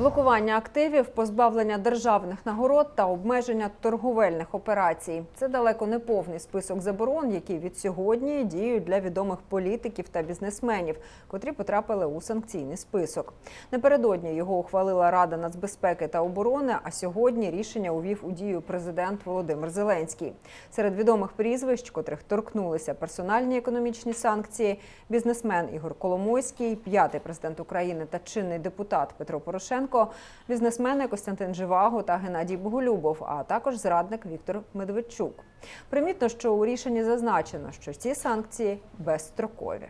Блокування активів, позбавлення державних нагород та обмеження торговельних операцій це далеко не повний список заборон, які від сьогодні діють для відомих політиків та бізнесменів, котрі потрапили у санкційний список. Напередодні його ухвалила Рада нацбезпеки та оборони. А сьогодні рішення увів у дію президент Володимир Зеленський. Серед відомих прізвищ, котрих торкнулися персональні економічні санкції, бізнесмен Ігор Коломойський, п'ятий президент України та чинний депутат Петро Порошенко, бізнесмени Костянтин Живаго та Геннадій Боголюбов, а також зрадник Віктор Медведчук. Примітно, що у рішенні зазначено, що ці санкції безстрокові.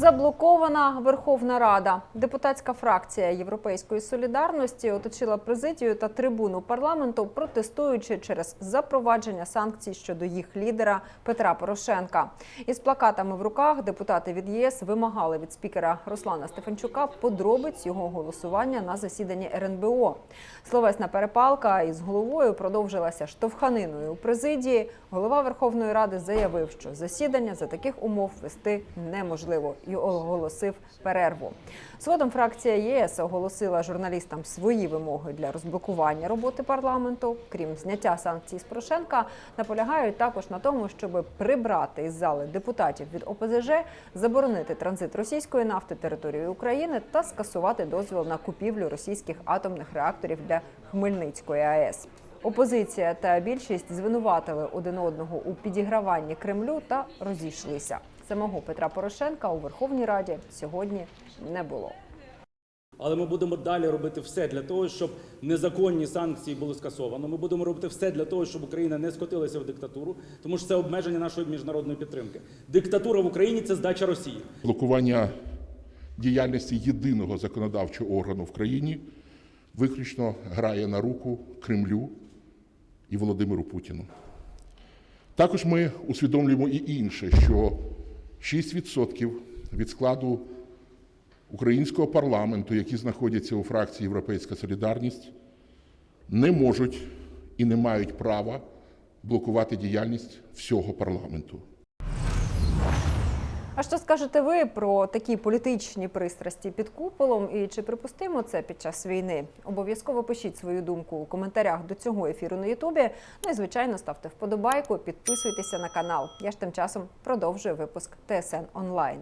Заблокована Верховна Рада. Депутатська фракція Європейської солідарності оточила президію та трибуну парламенту, протестуючи через запровадження санкцій щодо їх лідера Петра Порошенка. Із плакатами в руках депутати від ЄС вимагали від спікера Руслана Стефанчука подробиць його голосування на засіданні РНБО. Словесна перепалка із головою продовжилася штовханиною у президії. Голова Верховної Ради заявив, що засідання за таких умов вести неможливо і оголосив перерву. Згодом фракція ЄС оголосила журналістам свої вимоги для розблокування роботи парламенту. Крім зняття санкцій з Порошенка, наполягають також на тому, щоб прибрати із зали депутатів від ОПЗЖ, заборонити транзит російської нафти територією України та скасувати дозвіл на купівлю російських атомних реакторів для Хмельницької АЕС. Опозиція та більшість звинуватили один одного у підіграванні Кремлю та розійшлися. Самого Петра Порошенка у Верховній Раді сьогодні не було. Але ми будемо далі робити все для того, щоб незаконні санкції були скасовано. Ми будемо робити все для того, щоб Україна не скотилася в диктатуру, тому що це обмеження нашої міжнародної підтримки. Диктатура в Україні це здача Росії. Блокування діяльності єдиного законодавчого органу в країні виключно грає на руку Кремлю і Володимиру Путіну. Також ми усвідомлюємо і інше, що 6% від складу українського парламенту, які знаходяться у фракції Європейська Солідарність, не можуть і не мають права блокувати діяльність всього парламенту. А що скажете ви про такі політичні пристрасті під куполом? І чи припустимо це під час війни? Обов'язково пишіть свою думку у коментарях до цього ефіру на Ютубі. Ну і звичайно ставте вподобайку, підписуйтеся на канал. Я ж тим часом продовжую випуск ТСН онлайн.